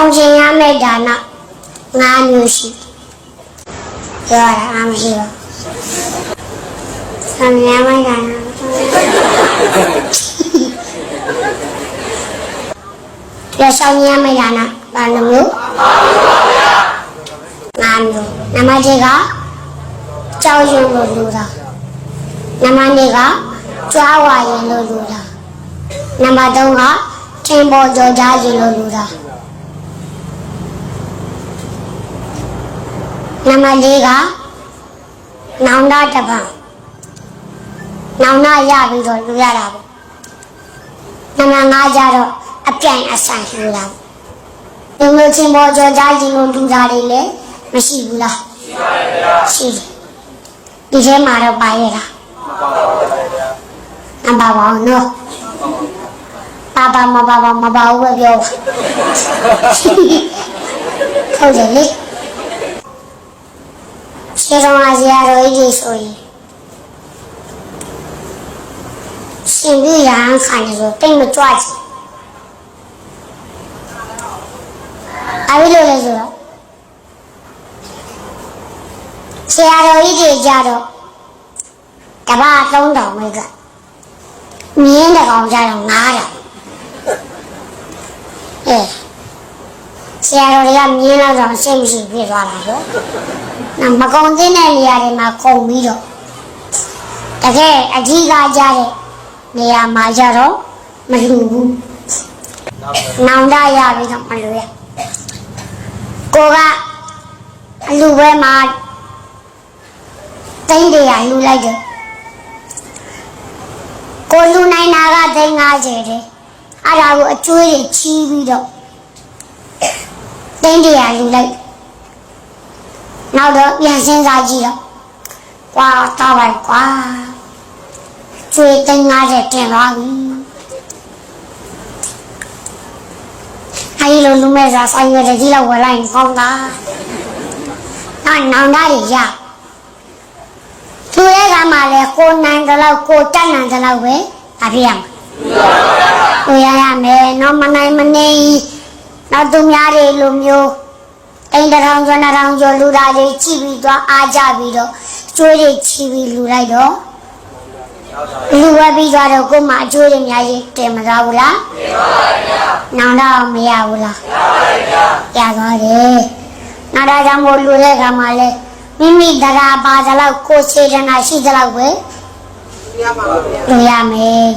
ဆောင်ခြင်းရမယ့်ဒါနငါးမျိုးရှိပြောရတာအမရှိဘူးဆောင်ခြင်းရမယ့်ဒါနပြောဆောင်ခြင်းရမယ့်ဒါနဘာလို့မျိုးငါးမျိုးနံပါတ်1ကကြောက်ရွံ့လို့လူတာနံပါတ်2ကကြွားဝါရင်လို့လူတာနံပါတ်3ကထင်ပေါ်ကြော်ကြားရင်လို့လူတာ နံပါတ်၄ကနောင်တတပံနောင်တရပြီးတော့လူရတာပေါ့နံပါတ်၅ကျတော့အပြိုင်အ ဆိုင်လူတာပေါ့ဒီလိုချင်းပေါ်ကြောကြားချင်းလို့လူတာတွေလည်းမရှိဘူးလားရှိပါတယ်ဗျာရှိတယ်ဒီထဲမှာတော့ပါရတာမပါပါဘူးနော်ပါပါမပါပါမပါဘူးပဲပြောပါဟုတ်တယ်လေခြေတော်အစရာတော်ကြီးဆိုရင်ရှင်ပြရန်ခံရဆိုတိတ်မကြွချင်အဘိလို့လဲဆိုတော့ဆရာတော်ကြီးတွေကြတော့တပတ်3000မိကမြင်းတကောင်ကြတော့9000အဲ ဆရာတော်တွေကမြင်းတော့တော့စိတ်မရှိဖြစ်သွားတာပေါ့နော်မကုံသိတဲ့နေရာတွေမှာကုံပြီးတော့တကယ်အကြီးကားကြတဲ့နေရာမှာကြတော့မလူဘူးနောင်တရပြီးတော့မလူရကိုကအလူပဲမှာတိတ်တွေကလူလိုက်တယ်ကိုလူနိုင်တာကသိန်း50တဲ့အဲ့ဒါကိုအကျွေးတွေချီးပြီးတော့ တိတ်တွေကလူလိုက်နောက်တော့ပြန်စဉ်းစားကြည့်တော့ကွာတော့ပါကွာကျွေးသိန်း50တင်သွားပြီအဲဒီလိုလူမဲ့စားဆိုင်ရတဲ့ကြီးလောက်ဝယ်လိုက်ကောင်းတာနောက်နောင်တတွေရသူရဲ့ကမှလည်းကိုနိုင်တယ်လို့ကိုတက်နိုင်တယ်လို့ပဲအပြရမှာသူရရမယ်နော်မနိုင်မနေ နောက်သူများတွေလိုမျိုးအိမ်တစ်ထောင်ကျော်နှစ်ထောင်ကျော်လူသားတွေကြည့်ပြီးတော့အားကြပြီးတော့ကျွေးတွေချီပြီးလူလိုက်တော့လူဝဲပြီးသွားတော့ကို့မှာအကျွေးတွေအများကြီးတင်မသွားဘူးလားတင်ပါပါဗျာနောင်တော့မရဘူးလားရပါဗျာရသွားတယ်နောက်တော့ကြောင့်မို့လူတဲ့ခါမှာလဲမိမိတရားပါသလောက်ကိုယ်စေတနာရှိသလောက်ပဲရပါပါဗျာလူရမယ်